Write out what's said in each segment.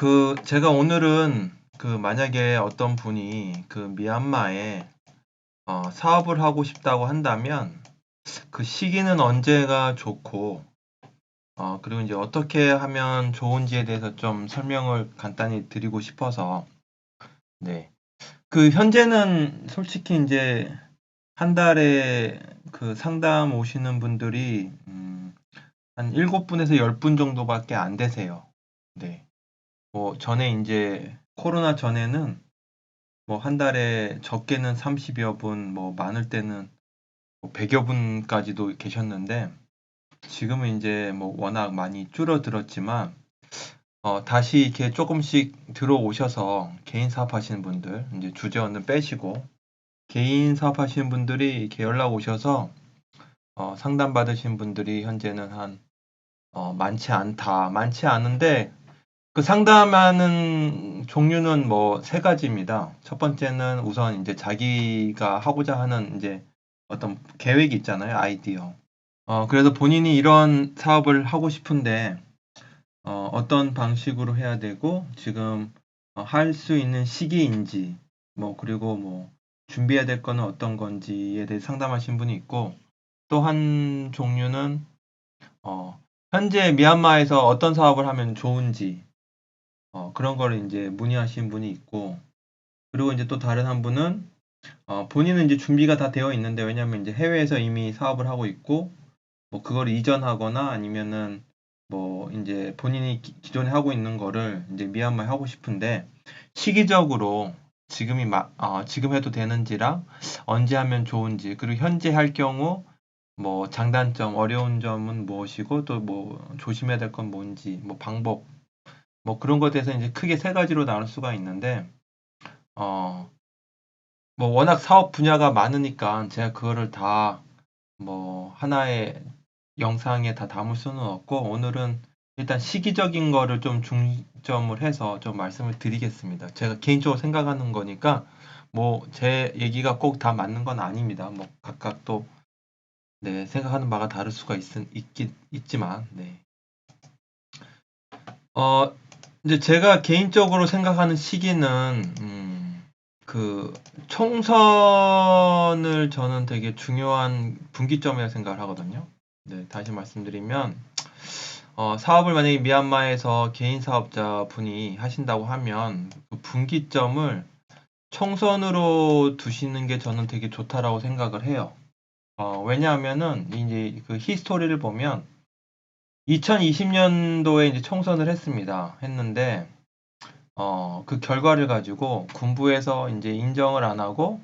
그 제가 오늘은 그 만약에 어떤 분이 그 미얀마에 어, 사업을 하고 싶다고 한다면 그 시기는 언제가 좋고 어, 그리고 이제 어떻게 하면 좋은지에 대해서 좀 설명을 간단히 드리고 싶어서 네. 그 현재는 솔직히 이제 한 달에 그 상담 오시는 분들이 음, 한 7분에서 10분 정도밖에 안 되세요. 네. 뭐 전에 이제 코로나 전에는 뭐 한 달에 적게는 30여 분, 뭐 많을 때는 뭐 100여 분까지도 계셨는데 지금은 이제 뭐 워낙 많이 줄어들었지만 어, 다시 이렇게 조금씩 들어오셔서 개인 사업하시는 분들 이제 주재원은 빼시고 개인 사업하시는 분들이 이렇게 연락 오셔서 어, 상담 받으신 분들이 현재는 한 어, 많지 않다. 많지 않은데 그 상담하는 종류는 뭐 세 가지입니다. 첫 번째는 우선 이제 자기가 하고자 하는 이제 어떤 계획이 있잖아요. 아이디어. 어, 그래서 본인이 이런 사업을 하고 싶은데 어, 어떤 방식으로 해야 되고 지금 어, 할수 있는 시기인지 뭐 그리고 뭐 준비해야 될 거는 어떤 건지에 대해 상담하신 분이 있고 또 한 종류는 어, 현재 미얀마에서 어떤 사업을 하면 좋은지 어, 그런 거를 이제 문의하신 분이 있고 그리고 이제 또 다른 한 분은 어, 본인은 이제 준비가 다 되어 있는데 왜냐하면 이제 해외에서 이미 사업을 하고 있고 뭐 그걸 이전하거나 아니면은 뭐 이제 본인이 기, 기존에 하고 있는 거를 이제 미얀마에 하고 싶은데 시기적으로 지금이 마, 어, 지금 해도 되는지랑 언제 하면 좋은지 그리고 현재 할 경우 뭐 장단점 어려운 점은 무엇이고 또 뭐 조심해야 될 건 뭔지 뭐 방법 뭐 그런 것에 대해서 이제 크게 세 가지로 나눌 수가 있는데 어, 뭐 워낙 사업 분야가 많으니까 제가 그거를 다 뭐 하나의 영상에 다 담을 수는 없고 오늘은 일단 시기적인 거를 좀 중점을 해서 좀 말씀을 드리겠습니다. 제가 개인적으로 생각하는 거니까 뭐 제 얘기가 꼭 다 맞는 건 아닙니다. 뭐 각각 또 네, 생각하는 바가 다를 수가 있, 있긴 있지만 네. 어, 이제 제가 개인적으로 생각하는 시기는 음, 그 총선을 저는 되게 중요한 분기점이라고 생각을 하거든요. 네, 다시 말씀드리면 어, 사업을 만약에 미얀마에서 개인 사업자 분이 하신다고 하면 그 분기점을 총선으로 두시는 게 저는 되게 좋다라고 생각을 해요. 어, 왜냐하면은 이제 그 히스토리를 보면 2020년도에 이제 총선을 했습니다. 했는데 어, 그 결과를 가지고 군부에서 이제 인정을 안 하고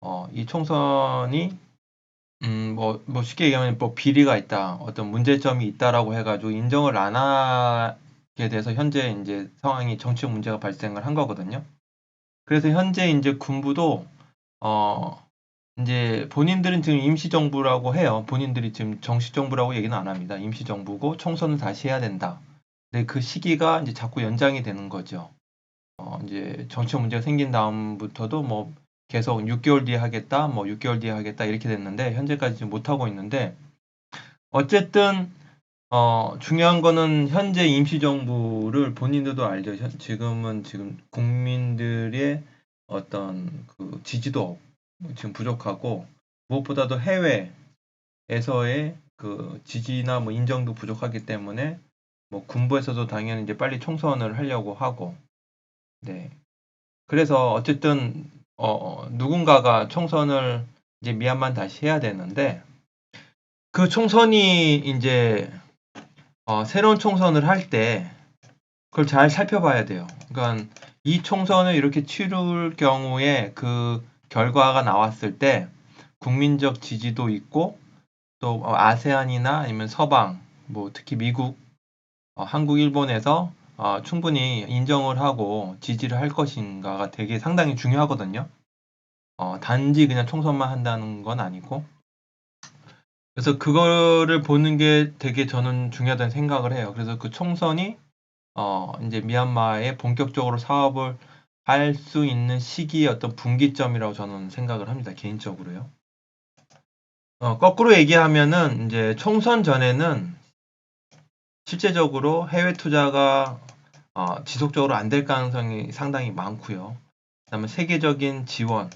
어, 이 총선이 음, 뭐, 뭐 쉽게 얘기하면 뭐 비리가 있다, 어떤 문제점이 있다라고 해가지고 인정을 안 하게 돼서 현재 이제 상황이 정치적 문제가 발생을 한 거거든요. 그래서 현재 이제 군부도 어, 이제 본인들은 지금 임시정부라고 해요. 본인들이 지금 정식정부라고 얘기는 안 합니다. 임시정부고 총선을 다시 해야 된다. 근데 그 시기가 이제 자꾸 연장이 되는 거죠. 어, 이제 정치 문제가 생긴 다음부터도 뭐 계속 6개월 뒤에 하겠다, 뭐 6개월 뒤에 하겠다 이렇게 됐는데 현재까지 지금 못 하고 있는데 어쨌든 어, 중요한 거는 현재 임시정부를 본인들도 알죠. 지금은 지금 국민들의 어떤 그 지지도 지금 부족하고 무엇보다도 해외에서의 그 지지나 뭐 인정도 부족하기 때문에 뭐 군부에서도 당연히 이제 빨리 총선을 하려고 하고 네 그래서 어쨌든 어 누군가가 총선을 이제 미얀마 다시 해야 되는데 그 총선이 이제 어 새로운 총선을 할 때 그걸 잘 살펴봐야 돼요. 그러니까 이 총선을 이렇게 치룰 경우에 그 결과가 나왔을 때 국민적 지지도 있고 또 아세안이나 아니면 서방 뭐 특히 미국, 어, 한국, 일본에서 어, 충분히 인정을 하고 지지를 할 것인가가 되게 상당히 중요하거든요. 어, 단지 그냥 총선만 한다는 건 아니고. 그래서 그거를 보는 게 되게 저는 중요하다는 생각을 해요. 그래서 그 총선이 어, 이제 미얀마에 본격적으로 사업을 할 수 있는 시기의 어떤 분기점이라고 저는 생각을 합니다. 개인적으로요. 어, 거꾸로 얘기하면은 이제 총선 전에는 실제적으로 해외 투자가 어, 지속적으로 안 될 가능성이 상당히 많고요. 그다음에 세계적인 지원,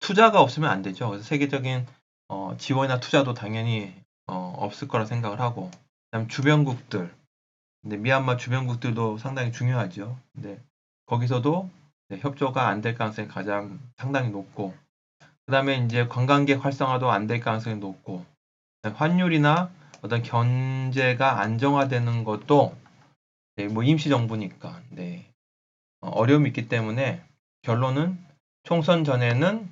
투자가 없으면 안 되죠. 그래서 세계적인 어, 지원이나 투자도 당연히 어, 없을 거라 생각을 하고, 그다음 주변국들, 근데 미얀마 주변국들도 상당히 중요하죠. 근데 거기서도 네, 협조가 안 될 가능성이 가장 상당히 높고, 그 다음에 이제 관광객 활성화도 안 될 가능성이 높고, 환율이나 어떤 경제가 안정화되는 것도 네, 뭐 임시 정부니까 네, 어, 어려움이 있기 때문에 결론은 총선 전에는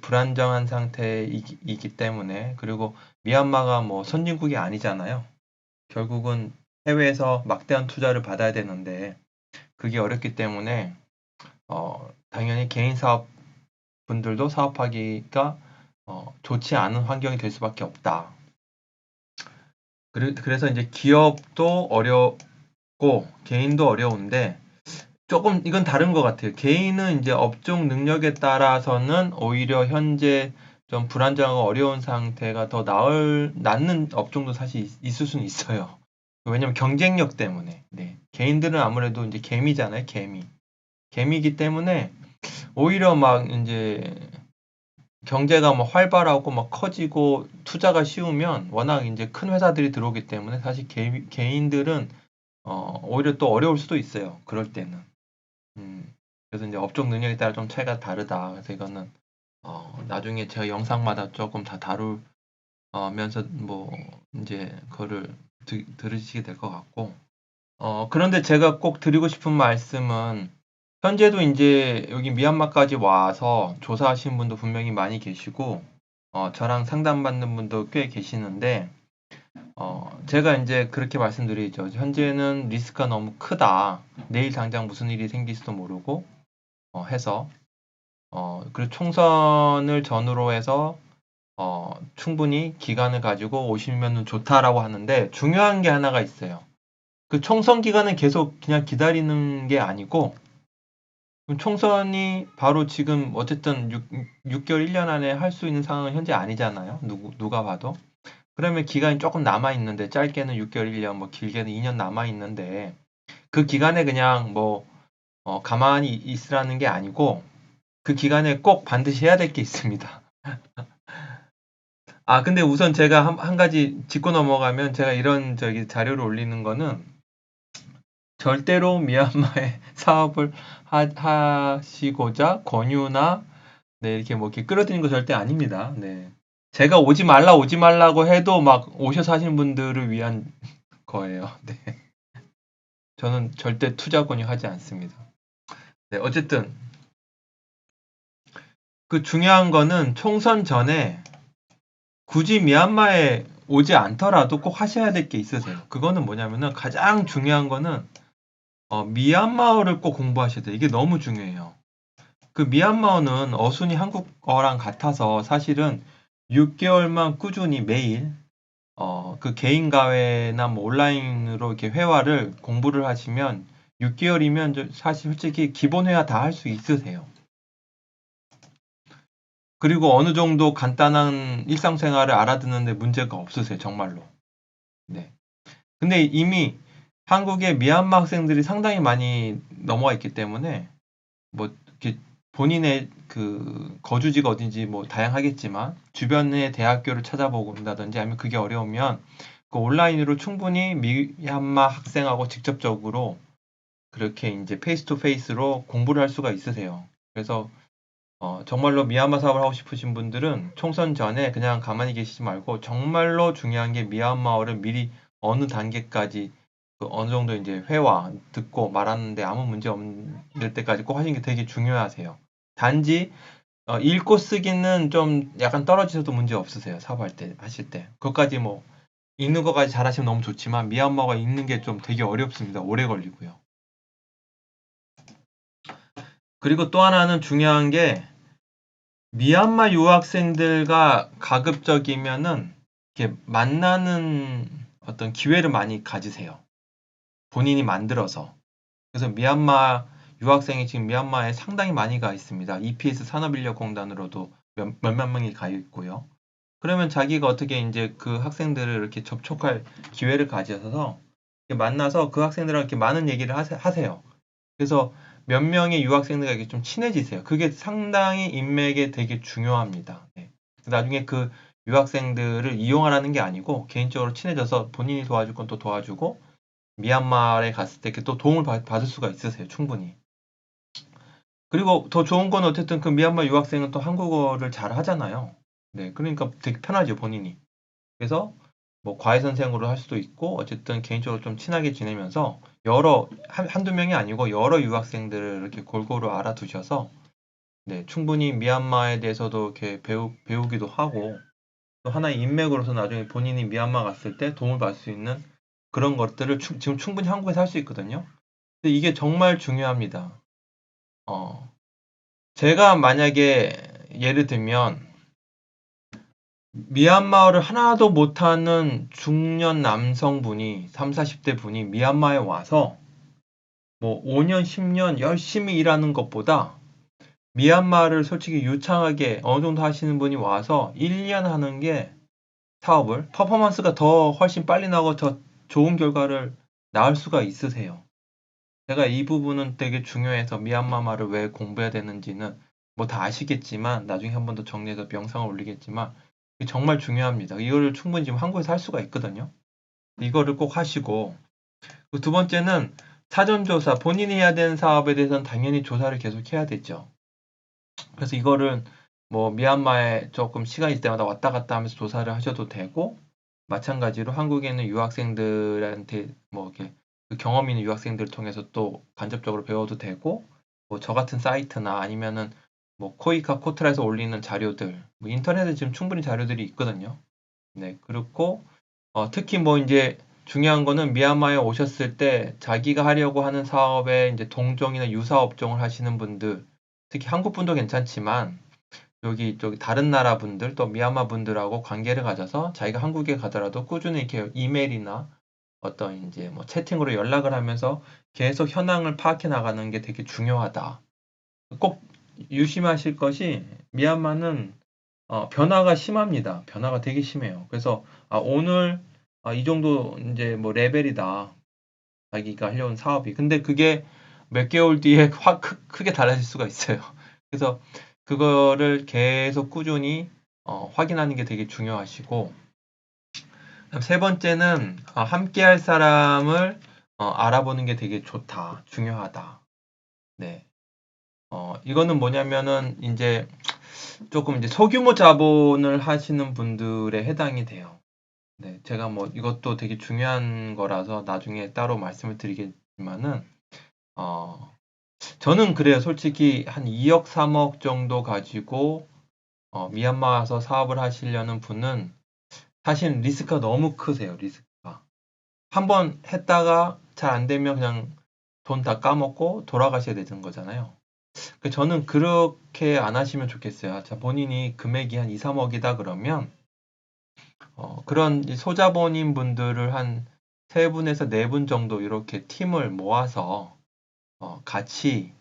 불안정한 상태이기 때문에 그리고 미얀마가 뭐 선진국이 아니잖아요. 결국은 해외에서 막대한 투자를 받아야 되는데 그게 어렵기 때문에 어, 당연히 개인 사업 분들도 사업하기가 어, 좋지 않은 환경이 될 수밖에 없다. 그래서 이제 기업도 어렵고 개인도 어려운데 조금 이건 다른 것 같아요. 개인은 이제 업종 능력에 따라서는 오히려 현재 좀 불안정하고 어려운 상태가 더 나을 낫는 업종도 사실 있 을 수는 있어요. 왜냐면 경쟁력 때문에. 네. 개인들은 아무래도 이제 개미잖아요, 개미. 개미기 때문에 오히려 막 이제 경제가 뭐 활발하고 막 커지고 투자가 쉬우면 워낙 이제 큰 회사들이 들어오기 때문에 사실 개, 개인들은 어, 오히려 또 어려울 수도 있어요. 그럴 때는. 음, 그래서 이제 업종 능력에 따라 좀 차이가 다르다. 그래서 이거는 어, 나중에 제가 영상마다 조금 다 다루면서 뭐 이제 그거를 드, 들으시게 될 것 같고 어, 그런데 제가 꼭 드리고 싶은 말씀은 현재도 이제 여기 미얀마까지 와서 조사하신 분도 분명히 많이 계시고 어, 저랑 상담받는 분도 꽤 계시는데 어, 제가 이제 그렇게 말씀드리죠. 현재는 리스크가 너무 크다. 내일 당장 무슨 일이 생길지도 모르고 어, 해서 어, 그리고 총선을 전후로 해서 어, 충분히 기간을 가지고 오시면 좋다라고 하는데 중요한 게 하나가 있어요. 그 총선 기간은 계속 그냥 기다리는 게 아니고 총선이 바로 지금 어쨌든 6, 6개월 1년 안에 할 수 있는 상황은 현재 아니잖아요. 누구, 누가 봐도. 그러면 기간이 조금 남아 있는데 짧게는 6개월 1년, 뭐 길게는 2년 남아 있는데 그 기간에 그냥 뭐 어, 가만히 있으라는 게 아니고 그 기간에 꼭 반드시 해야 될 게 있습니다. 아 근데 우선 제가 한, 한 가지 짚고 넘어가면 제가 이런 저기 자료를 올리는 거는 절대로 미얀마의 사업을 하, 시고자 권유나 네, 이렇게 뭐 이렇게 끌어들이는 거 절대 아닙니다. 네. 제가 오지 말라 오지 말라고 해도 막 오셔서 하시는 분들을 위한 거예요. 네. 저는 절대 투자 권유하지 않습니다. 네, 어쨌든 그 중요한 거는 총선 전에 굳이 미얀마에 오지 않더라도 꼭 하셔야 될 게 있으세요. 그거는 뭐냐면은 가장 중요한 거는 어, 미얀마어를 꼭 공부하셔야 돼요. 이게 너무 중요해요. 그 미얀마어는 어순이 한국어랑 같아서 사실은 6개월만 꾸준히 매일 어, 그 개인 가회나 뭐 온라인으로 이렇게 회화를 공부를 하시면 6개월이면 사실 솔직히 기본 회화 다 할 수 있으세요. 그리고 어느 정도 간단한 일상생활을 알아듣는데 문제가 없으세요, 정말로. 네. 근데 이미 한국의 미얀마 학생들이 상당히 많이 넘어와 있기 때문에 뭐 이렇게 본인의 그 거주지가 어딘지 뭐 다양하겠지만 주변의 대학교를 찾아보고온다든지 아니면 그게 어려우면 그 온라인으로 충분히 미얀마 학생하고 직접적으로 그렇게 이제 페이스 투 페이스로 공부를 할 수가 있으세요. 그래서 어, 정말로 미얀마 사업을 하고 싶으신 분들은 총선 전에 그냥 가만히 계시지 말고 정말로 중요한 게 미얀마어를 미리 어느 단계까지 그 어느 정도 이제 회화 듣고 말하는데 아무 문제 없을 때까지 꼭 하시는 게 되게 중요하세요. 단지 어, 읽고 쓰기는 좀 약간 떨어지셔도 문제 없으세요. 사업할 때 하실 때. 그것까지 뭐 읽는 것까지 잘하시면 너무 좋지만 미얀마가 읽는 게 좀 되게 어렵습니다. 오래 걸리고요. 그리고 또 하나는 중요한 게 미얀마 유학생들과 가급적이면은 이렇게 만나는 어떤 기회를 많이 가지세요. 본인이 만들어서. 그래서 미얀마 유학생이 지금 미얀마에 상당히 많이 가 있습니다. EPS 산업인력공단으로도 몇, 몇만 명이 가 있고요. 그러면 자기가 어떻게 이제 그 학생들을 이렇게 접촉할 기회를 가져서 만나서 그 학생들랑 이렇게 많은 얘기를 하세요. 그래서 몇 명의 유학생들과 이렇게 좀 친해지세요. 그게 상당히 인맥에 되게 중요합니다. 네. 나중에 그 유학생들을 이용하라는 게 아니고 개인적으로 친해져서 본인이 도와줄 건 또 도와주고 미얀마에 갔을 때 또 도움을 받을 수가 있으세요. 충분히. 그리고 더 좋은 건 어쨌든 그 미얀마 유학생은 또 한국어를 잘 하잖아요. 네, 그러니까 되게 편하죠, 본인이. 그래서 뭐 과외 선생으로 할 수도 있고 어쨌든 개인적으로 좀 친하게 지내면서 여러 한, 한두 명이 아니고 여러 유학생들을 이렇게 골고루 알아두셔서 네, 충분히 미얀마에 대해서도 이렇게 배우, 배우기도 하고 또 하나의 인맥으로서 나중에 본인이 미얀마 갔을 때 도움을 받을 수 있는 그런 것들을 추, 지금 충분히 한국에서 할 수 있거든요. 근데 이게 정말 중요합니다. 어, 제가 만약에 예를 들면 미얀마어를 하나도 못하는 중년 남성분이 3, 40대 분이 미얀마에 와서 뭐 5년, 10년 열심히 일하는 것보다 미얀마를 솔직히 유창하게 어느 정도 하시는 분이 와서 1년 하는 게 사업을 퍼포먼스가 더 훨씬 빨리 나고 더 좋은 결과를 낳을 수가 있으세요. 제가 이 부분은 되게 중요해서 미얀마 말을 왜 공부해야 되는지는 뭐 다 아시겠지만 나중에 한 번 더 정리해서 영상을 올리겠지만 정말 중요합니다. 이거를 충분히 지금 한국에서 할 수가 있거든요. 이거를 꼭 하시고 그두 번째는 사전조사 본인이 해야 되는 사업에 대해서는 당연히 조사를 계속 해야 되죠. 그래서 이거를 뭐 미얀마에 조금 시간 있을 때마다 왔다 갔다 하면서 조사를 하셔도 되고 마찬가지로 한국에 있는 유학생들한테 뭐 이렇게 그 경험 있는 유학생들을 통해서 또 간접적으로 배워도 되고 뭐 저 같은 사이트나 아니면은 뭐 코이카 코트라에서 올리는 자료들 뭐 인터넷에 지금 충분히 자료들이 있거든요. 네 그렇고 어, 특히 뭐 이제 중요한 거는 미얀마에 오셨을 때 자기가 하려고 하는 사업에 이제 동종이나 유사 업종을 하시는 분들 특히 한국 분도 괜찮지만 여기 저기 다른 나라 분들 또 미얀마 분들하고 관계를 가져서 자기가 한국에 가더라도 꾸준히 이렇게 이메일이나 어떤 이제 뭐 채팅으로 연락을 하면서 계속 현황을 파악해 나가는 게 되게 중요하다. 꼭 유심하실 것이 미얀마는 어, 변화가 심합니다. 변화가 되게 심해요. 그래서 아, 오늘 아, 이 정도 이제 뭐 레벨이다. 자기가 하려는 사업이. 근데 그게 몇 개월 뒤에 확 크, 게 달라질 수가 있어요. 그래서 그거를 계속 꾸준히 어, 확인하는 게 되게 중요하시고 세 번째는 어, 함께 할 사람을 어, 알아보는 게 되게 좋다. 중요하다. 네. 어, 이거는 뭐냐면은 이제 조금 이제 소규모 자본을 하시는 분들에 해당이 돼요. 네, 제가 뭐 이것도 되게 중요한 거라서 나중에 따로 말씀을 드리겠지만은 어, 저는 그래요. 솔직히 한 2억, 3억 정도 가지고 어, 미얀마 와서 사업을 하시려는 분은 사실 리스크가 너무 크세요. 리스크가. 한번 했다가 잘 안 되면 그냥 돈 다 까먹고 돌아가셔야 되는 거잖아요. 그 저는 그렇게 안 하시면 좋겠어요. 자, 본인이 금액이 한 2, 3억이다 그러면 어, 그런 소자본인 분들을 한세 분에서 네분 정도 이렇게 팀을 모아서 어, 같이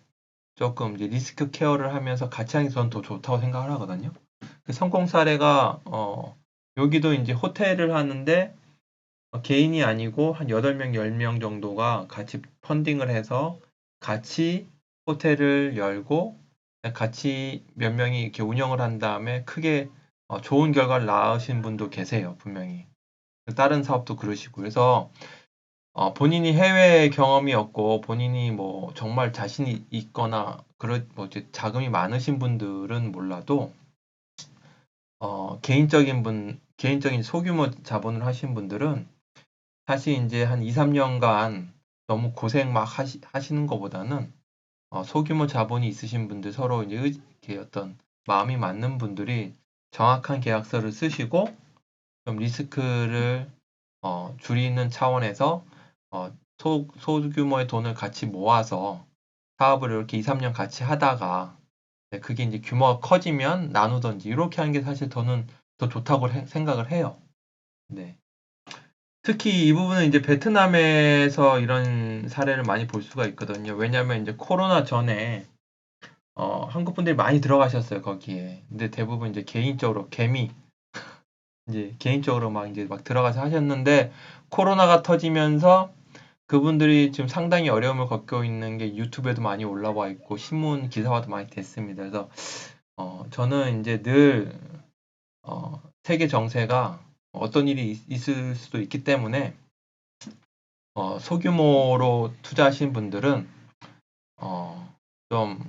조금 이제 리스크 케어를 하면서 같이 하는 게 저는 더 좋다고 생각을 하거든요. 그 성공 사례가 어, 여기도 이제 호텔을 하는데 어, 개인이 아니고 한 8명, 10명 정도가 같이 펀딩을 해서 같이 호텔을 열고 같이 몇 명이 이렇게 운영을 한 다음에 크게 어, 좋은 결과를 낳으신 분도 계세요, 분명히. 다른 사업도 그러시고. 그래서 어, 본인이 해외 경험이 없고 본인이 뭐 정말 자신이 있거나 그런 뭐 자금이 많으신 분들은 몰라도 어, 개인적인 분, 개인적인 소규모 자본을 하신 분들은 사실 이제 한 2, 3년간 너무 고생 막 하시, 하시는 것보다는 어, 소규모 자본이 있으신 분들 서로 이제 이렇게 어떤 마음이 맞는 분들이 정확한 계약서를 쓰시고 좀 리스크를 어, 줄이는 차원에서 어, 소, 소규모의 돈을 같이 모아서 사업을 이렇게 2, 3년 같이 하다가 네, 그게 이제 규모가 커지면 나누던지 이렇게 하는 게 사실 저는 더 좋다고 해, 생각을 해요. 네. 특히 이 부분은 이제 베트남에서 이런 사례를 많이 볼 수가 있거든요. 왜냐하면 이제 코로나 전에 어, 한국 분들이 많이 들어가셨어요 거기에. 근데 대부분 이제 개인적으로 개미 이제 개인적으로 막 이제 막 들어가서 하셨는데 코로나가 터지면서 그분들이 지금 상당히 어려움을 겪고 있는 게 유튜브에도 많이 올라와 있고 신문 기사화도 많이 됐습니다. 그래서 어, 저는 이제 늘 어, 세계 정세가 어떤 일이 있, 있을 수도 있기 때문에 어, 소규모로 투자하신 분들은 어, 좀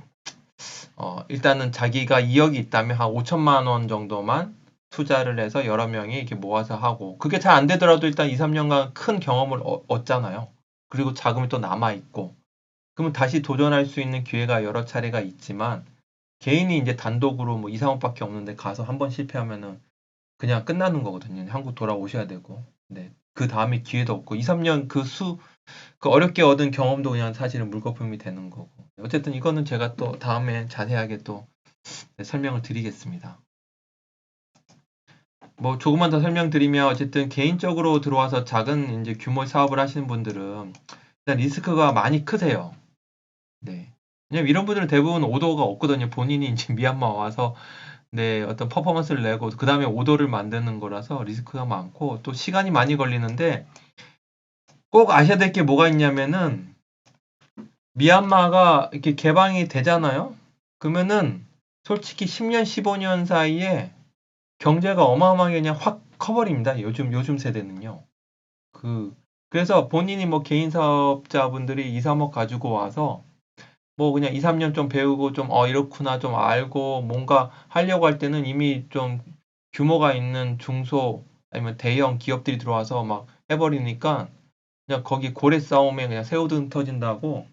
어, 일단은 자기가 2억이 있다면 한 5천만 원 정도만 투자를 해서 여러 명이 이렇게 모아서 하고 그게 잘 안 되더라도 일단 2, 3년간 큰 경험을 어, 얻잖아요. 그리고 자금이 또 남아 있고 그러면 다시 도전할 수 있는 기회가 여러 차례가 있지만 개인이 이제 단독으로 뭐 2, 3억밖에 없는데 가서 한 번 실패하면은 그냥 끝나는 거거든요. 한국 돌아오셔야 되고. 네. 그 다음에 기회도 없고 2, 3년 그 수, 그 어렵게 얻은 경험도 그냥 사실은 물거품이 되는 거고. 어쨌든 이거는 제가 또 다음에 자세하게 또 네, 설명을 드리겠습니다. 뭐 조금만 더 설명드리면 어쨌든 개인적으로 들어와서 작은 이제 규모 사업을 하시는 분들은 일단 리스크가 많이 크세요. 네. 왜냐면 이런 분들은 대부분 오더가 없거든요. 본인이 이제 미얀마 와서 네, 어떤 퍼포먼스를 내고 그 다음에 오더를 만드는 거라서 리스크가 많고 또 시간이 많이 걸리는데 꼭 아셔야 될 게 뭐가 있냐면은 미얀마가 이렇게 개방이 되잖아요. 그러면은 솔직히 10년, 15년 사이에 경제가 어마어마하게 그냥 확 커버립니다. 요즘 요즘 세대는요. 그 그래서 본인이 뭐 개인 사업자분들이 2, 3억 가지고 와서 뭐 그냥 2, 3년 좀 배우고 좀 어 이렇구나 좀 알고 뭔가 하려고 할 때는 이미 좀 규모가 있는 중소 아니면 대형 기업들이 들어와서 막 해버리니까 그냥 거기 고래 싸움에 그냥 새우등 터진다고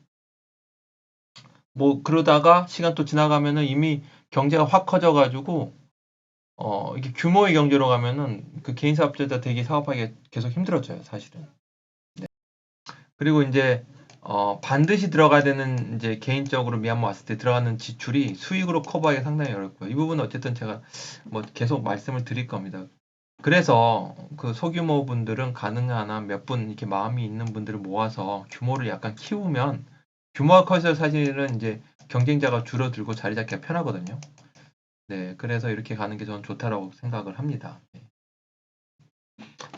뭐 그러다가 시간 또 지나가면은 이미 경제가 확 커져가지고 어 이게 규모의 경제로 가면은 그 개인 사업자들 되게 사업하기 계속 힘들어져요 사실은. 네. 그리고 이제 어 반드시 들어가야 되는 이제 개인적으로 미얀마 왔을 때 들어가는 지출이 수익으로 커버하기 상당히 어렵고요. 이 부분은 어쨌든 제가 뭐 계속 말씀을 드릴 겁니다. 그래서 그 소규모 분들은 가능한 한 몇 분 이렇게 마음이 있는 분들을 모아서 규모를 약간 키우면 규모가 커서 사실은 이제 경쟁자가 줄어들고 자리 잡기가 편하거든요. 네, 그래서 이렇게 가는 게 저는 좋다라고 생각을 합니다. 네.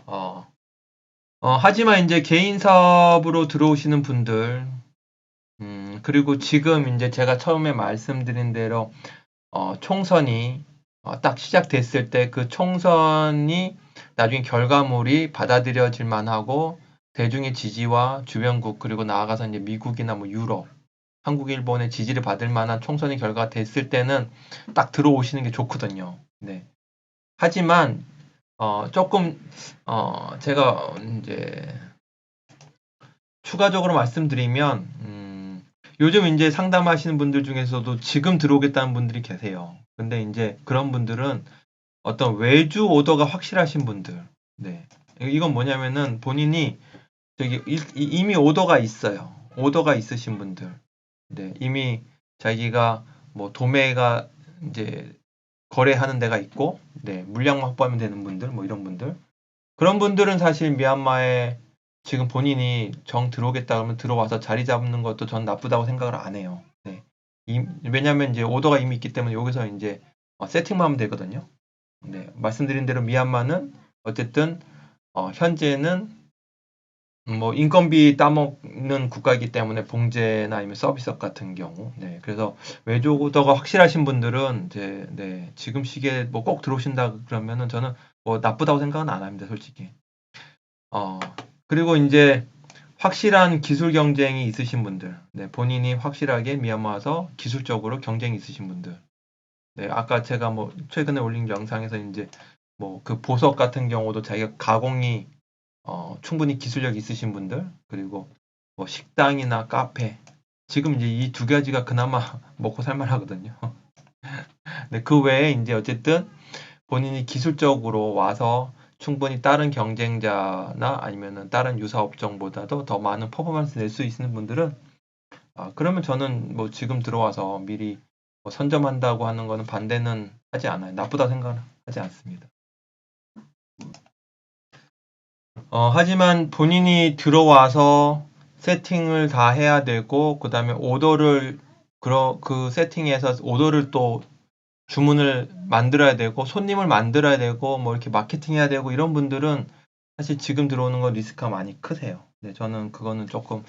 어, 어, 하지만 이제 개인 사업으로 들어오시는 분들, 음, 그리고 지금 이제 제가 처음에 말씀드린 대로 어, 총선이 어, 딱 시작됐을 때 그 총선이 나중에 결과물이 받아들여질 만하고 대중의 지지와 주변국 그리고 나아가서 이제 미국이나 뭐 유럽 한국, 일본의 지지를 받을 만한 총선의 결과가 됐을 때는 딱 들어오시는 게 좋거든요. 네. 하지만 어, 조금 어, 제가 이제 추가적으로 말씀드리면 음, 요즘 이제 상담하시는 분들 중에서도 지금 들어오겠다는 분들이 계세요. 근데 이제 그런 분들은 어떤 외주 오더가 확실하신 분들, 네. 이건 뭐냐면은 본인이 저기 이미 오더가 있어요. 오더가 있으신 분들. 네, 이미 자기가 뭐 도매가 이제 거래하는 데가 있고, 네, 물량만 확보하면 되는 분들, 뭐 이런 분들. 그런 분들은 사실 미얀마에 지금 본인이 정 들어오겠다 그러면 들어와서 자리 잡는 것도 전 나쁘다고 생각을 안 해요. 네. 이, 왜냐면 이제 오더가 이미 있기 때문에 여기서 이제 어, 세팅만 하면 되거든요. 네. 말씀드린 대로 미얀마는 어쨌든 어, 현재는 뭐 인건비 따먹는 국가이기 때문에 봉제나 아니면 서비스업 같은 경우. 네 그래서 외조도가 확실하신 분들은 이제 네 지금 시기에 뭐 꼭 들어오신다 그러면은 저는 뭐 나쁘다고 생각은 안 합니다 솔직히. 어 그리고 이제 확실한 기술 경쟁이 있으신 분들. 네 본인이 확실하게 미얀마 와서 기술적으로 경쟁이 있으신 분들. 네 아까 제가 뭐 최근에 올린 영상에서 이제 뭐 그 보석 같은 경우도 자기가 가공이 어, 충분히 기술력 있으신 분들 그리고 뭐 식당이나 카페 지금 이제 이 두 가지가 그나마 먹고 살만하거든요. 네, 그 외에 이제 어쨌든 본인이 기술적으로 와서 충분히 다른 경쟁자나 아니면은 다른 유사 업종보다도 더 많은 퍼포먼스 낼 수 있는 분들은 아, 그러면 저는 뭐 지금 들어와서 미리 뭐 선점한다고 하는 거는 반대는 하지 않아요. 나쁘다 생각하지 않습니다. 어, 하지만 본인이 들어와서 세팅을 다 해야 되고 그 다음에 오더를 그러, 그 세팅에서 오더를 또 주문을 만들어야 되고 손님을 만들어야 되고 뭐 이렇게 마케팅 해야 되고 이런 분들은 사실 지금 들어오는 건 리스크가 많이 크세요. 네, 저는 그거는 조금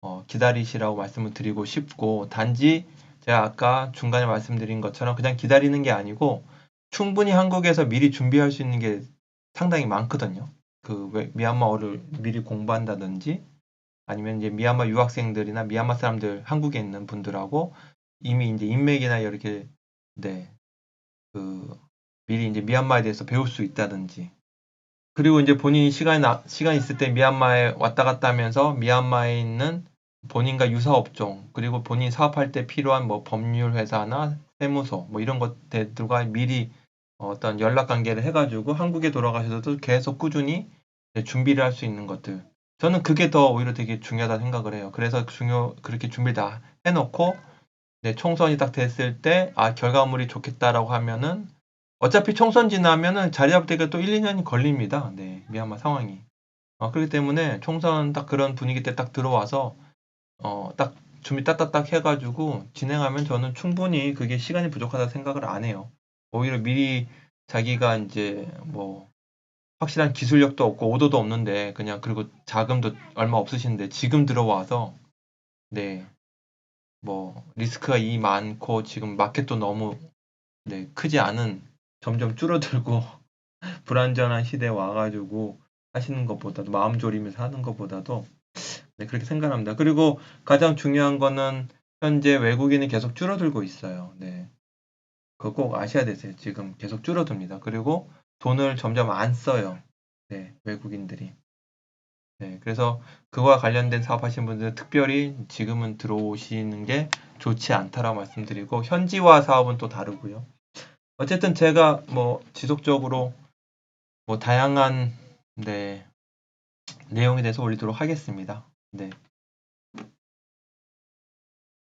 어, 기다리시라고 말씀을 드리고 싶고 단지 제가 아까 중간에 말씀드린 것처럼 그냥 기다리는 게 아니고 충분히 한국에서 미리 준비할 수 있는 게 상당히 많거든요. 그 왜- 미얀마어를 미리 공부한다든지 아니면 이제 미얀마 유학생들이나 미얀마 사람들 한국에 있는 분들하고 이미 이제 인맥이나 이렇게 네. 그 미리 이제 미얀마에 대해서 배울 수 있다든지 그리고 이제 본인이 시간이 나, 시간 있을 때 미얀마에 왔다 갔다 하면서 미얀마에 있는 본인과 유사 업종 그리고 본인 사업할 때 필요한 뭐 법률 회사나 세무서 뭐 이런 것들과 미리 어떤 연락 관계를 해가지고 한국에 돌아가셔도 계속 꾸준히 준비를 할 수 있는 것들 저는 그게 더 오히려 되게 중요하다 생각을 해요. 그래서 중요 그렇게 준비 다 해놓고 네, 총선이 딱 됐을 때 아 결과물이 좋겠다라고 하면은 어차피 총선 지나면은 자리 잡기가 또 1, 2년이 걸립니다. 네, 미얀마 상황이. 어, 그렇기 때문에 총선 딱 그런 분위기 때 딱 들어와서 어, 딱 준비 딱딱딱 해가지고 진행하면 저는 충분히 그게 시간이 부족하다 생각을 안 해요. 오히려 미리 자기가 이제 뭐 확실한 기술력도 없고 오도도 없는데 그냥 그리고 자금도 얼마 없으신데 지금 들어와서 네, 뭐 리스크가 이 많고 지금 마켓도 너무 네, 크지 않은 점점 줄어들고 불안전한 시대에 와가지고 하시는 것보다도 마음 졸이면서 하는 것보다도 네, 그렇게 생각합니다. 그리고 가장 중요한 거는 현재 외국인이 계속 줄어들고 있어요. 네. 그거 꼭 아셔야 되세요. 지금 계속 줄어듭니다. 그리고 돈을 점점 안 써요. 네, 외국인들이. 네, 그래서 그와 관련된 사업하시는 분들은 특별히 지금은 들어오시는 게 좋지 않다라고 말씀드리고 현지화 사업은 또 다르고요. 어쨌든 제가 뭐 지속적으로 뭐 다양한 네, 내용에 대해서 올리도록 하겠습니다. 네.